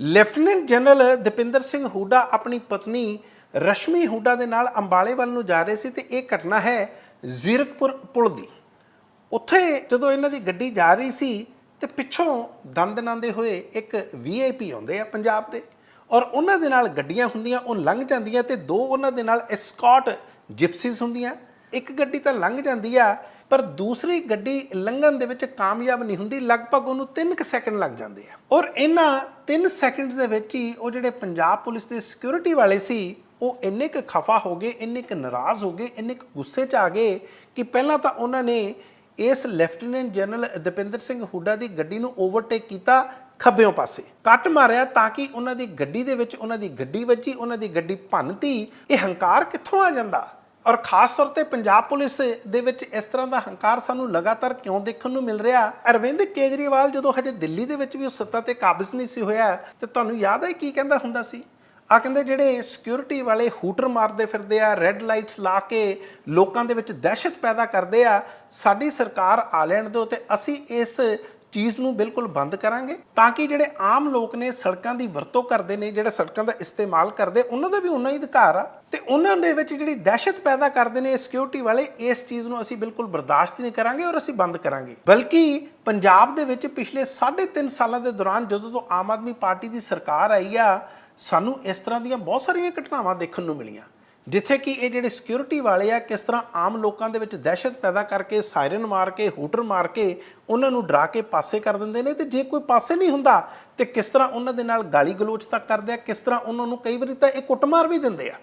Lieutenant general Dapinder Singh Hooda ਆਪਣੀ ਪਤਨੀ ਰਸ਼ਮੀ ਹੂਡਾ ਦੇ ਨਾਲ ਅੰਬਾਲੇ ਵੱਲ ਨੂੰ ਜਾ ਰਹੇ ਸੀ ਤੇ ਇਹ ਘਟਨਾ ਹੈ ਜ਼ੀਰਕਪੁਰ ਪੁਲ ਦੀ। ਉੱਥੇ ਜਦੋਂ ਇਹਨਾਂ ਦੀ ਗੱਡੀ ਜਾ ਰਹੀ ਸੀ ਤੇ ਪਿੱਛੋਂ ਦੰਦ ਨਾਂਦੇ ਹੋਏ ਇੱਕ ਵੀਆਈਪੀ ਆਉਂਦੇ ਆ ਪੰਜਾਬ ਦੇ ਔਰ ਉਹਨਾਂ ਦੇ ਨਾਲ ਗੱਡੀਆਂ ਹੁੰਦੀਆਂ, ਉਹ ਲੰਘ ਜਾਂਦੀਆਂ ਤੇ ਦੋ ਉਹਨਾਂ ਦੇ ਨਾਲ ਐਸਕਾਟ ਜਿਪਸੀਜ਼ ਹੁੰਦੀਆਂ। ਇੱਕ ਗੱਡੀ ਤਾਂ ਲੰਘ ਜਾਂਦੀ ਆ ਪਰ ਦੂਸਰੀ ਗੱਡੀ ਲੰਘਣ ਦੇ ਵਿੱਚ ਕਾਮਯਾਬ ਨਹੀਂ ਹੁੰਦੀ, ਲਗਭਗ ਉਹਨੂੰ 3 ਕੁ ਸੈਕਿੰਡ ਲੱਗ ਜਾਂਦੇ ਆ। ਔਰ ਇਹਨਾਂ 3 ਸੈਕਿੰਡਸ ਦੇ ਵਿੱਚ ਹੀ ਉਹ ਜਿਹੜੇ ਪੰਜਾਬ ਪੁਲਿਸ ਦੇ ਸਿਕਿਉਰਿਟੀ ਵਾਲੇ ਸੀ, ਉਹ ਇੰਨੇ ਕੁ ਖਫਾ ਹੋ ਗਏ, ਇੰਨੇ ਕੁ ਨਾਰਾਜ਼ ਹੋ ਗਏ, ਇੰਨੇ ਕੁ ਗੁੱਸੇ 'ਚ ਆ ਗਏ ਕਿ ਪਹਿਲਾਂ ਤਾਂ ਉਹਨਾਂ ਨੇ ਇਸ ਲੈਫਟੀਨੈਂਟ ਜਨਰਲ ਦਪਿੰਦਰ ਸਿੰਘ ਹੁੱਡਾ ਦੀ ਗੱਡੀ ਨੂੰ ਓਵਰਟੇਕ ਕੀਤਾ ਖੱਬਿਓਂ ਪਾਸੇ। ਕੱਟ ਮਾਰਿਆ ਤਾਂ ਕਿ ਉਹਨਾਂ ਦੀ ਗੱਡੀ ਦੇ ਵਿੱਚ, ਉਹਨਾਂ ਦੀ ਗੱਡੀ ਵੱਜੀ, ਉਹਨਾਂ ਦੀ ਗੱਡੀ ਭੰਨਤੀ। ਇਹ ਹੰਕਾਰ ਕਿੱਥੋਂ ਆ ਜਾਂਦਾ? ਔਰ ਖਾਸ ਤੌਰ ਤੇ ਪੰਜਾਬ ਪੁਲਿਸ ਦੇ ਵਿੱਚ ਇਸ ਤਰ੍ਹਾਂ ਦਾ ਹੰਕਾਰ ਸਾਨੂੰ ਲਗਾਤਾਰ ਕਿਉਂ ਦੇਖਣ ਨੂੰ ਮਿਲ ਰਿਹਾ? ਅਰਵਿੰਦ ਕੇਜਰੀਵਾਲ ਜਦੋਂ ਹਜੇ ਦਿੱਲੀ ਦੇ ਵਿੱਚ ਵੀ ਉਹ ਸੱਤਾ ਤੇ ਕਾਬਜ਼ ਨਹੀਂ ਸੀ ਹੋਇਆ, ਤੇ ਤੁਹਾਨੂੰ ਯਾਦ ਹੈ ਕੀ ਕਹਿੰਦਾ ਹੁੰਦਾ ਸੀ? ਆ ਕਹਿੰਦੇ ਜਿਹੜੇ ਸਿਕਿਉਰਿਟੀ ਵਾਲੇ ਹੂਟਰ ਮਾਰਦੇ ਫਿਰਦੇ ਆ ਰੈੱਡ ਲਾਈਟਸ ਲਾ ਕੇ ਲੋਕਾਂ ਦੇ ਵਿੱਚ ਦਹਿਸ਼ਤ ਪੈਦਾ ਕਰਦੇ ਆ, ਸਾਡੀ ਸਰਕਾਰ ਆ ਲੈਣ ਦਿਓ ਤੇ ਅਸੀਂ ਇਸ ਚੀਜ਼ ਨੂੰ ਬਿਲਕੁਲ ਬੰਦ ਕਰਾਂਗੇ? ਤਾਂ ਕਿ ਜਿਹੜੇ ਆਮ ਲੋਕ ਨੇ ਸੜਕਾਂ ਦੀ ਵਰਤੋਂ ਕਰਦੇ ਨੇ, ਜਿਹੜੇ ਸੜਕਾਂ ਦਾ ਇਸਤੇਮਾਲ ਕਰਦੇ, ਉਹਨਾਂ ਦਾ ਵੀ ਉਨਾ ਹੀ ਅਧਿਕਾਰ ਆ। ਤੇ ਉਹਨਾਂ ਦੇ ਵਿੱਚ ਜਿਹੜੀ ਦਹਿਸ਼ਤ ਪੈਦਾ ਕਰਦੇ ਨੇ ਸਿਕਿਉਰਿਟੀ ਵਾਲੇ, ਇਸ ਚੀਜ਼ ਨੂੰ ਅਸੀਂ ਬਿਲਕੁਲ ਬਰਦਾਸ਼ਤ ਨਹੀਂ ਕਰਾਂਗੇ ਔਰ ਅਸੀਂ ਬੰਦ ਕਰਾਂਗੇ। ਬਲਕਿ ਪੰਜਾਬ ਦੇ ਵਿੱਚ ਪਿਛਲੇ 3.5 ਸਾਲਾਂ ਦੇ ਦੌਰਾਨ ਜਦੋਂ ਤੋਂ ਆਮ ਆਦਮੀ ਪਾਰਟੀ ਦੀ ਸਰਕਾਰ ਆਈ ਆ, ਸਾਨੂੰ ਇਸ ਤਰ੍ਹਾਂ ਦੀਆਂ ਬਹੁਤ ਸਾਰੀਆਂ ਘਟਨਾਵਾਂ ਦੇਖਣ ਨੂੰ ਮਿਲੀਆਂ। ਜਿੱਥੇ ਕਿ ਇਹ ਜਿਹੜੇ ਸਿਕਿਉਰਿਟੀ ਵਾਲੇ ਆ, ਕਿਸ ਤਰ੍ਹਾਂ ਆਮ ਲੋਕਾਂ ਦੇ ਵਿੱਚ ਦਹਿਸ਼ਤ ਪੈਦਾ ਕਰਕੇ ਸਾਇਰਨ ਮਾਰ ਕੇ, ਹੂਟਰ ਮਾਰ ਕੇ ਉਹਨਾਂ ਨੂੰ ਡਰਾ ਕੇ ਪਾਸੇ ਕਰ ਦਿੰਦੇ ਨੇ ਤੇ ਜੇ ਕੋਈ ਪਾਸੇ ਨਹੀਂ ਹੁੰਦਾ, ਤੇ ਕਿਸ ਤਰ੍ਹਾਂ ਉਹਨਾਂ ਦੇ ਨਾਲ ਗਾਲੀ ਗਲੋਚ ਤੱਕ ਕਰਦੇ ਆ, ਕਿਸ ਤਰ੍ਹਾਂ ਉਹਨਾਂ ਨੂੰ ਕਈ ਵਾਰੀ ਤਾਂ ਇਹ ਕੁੱਟਮਾਰ ਵੀ ਦਿੰਦੇ ਆ।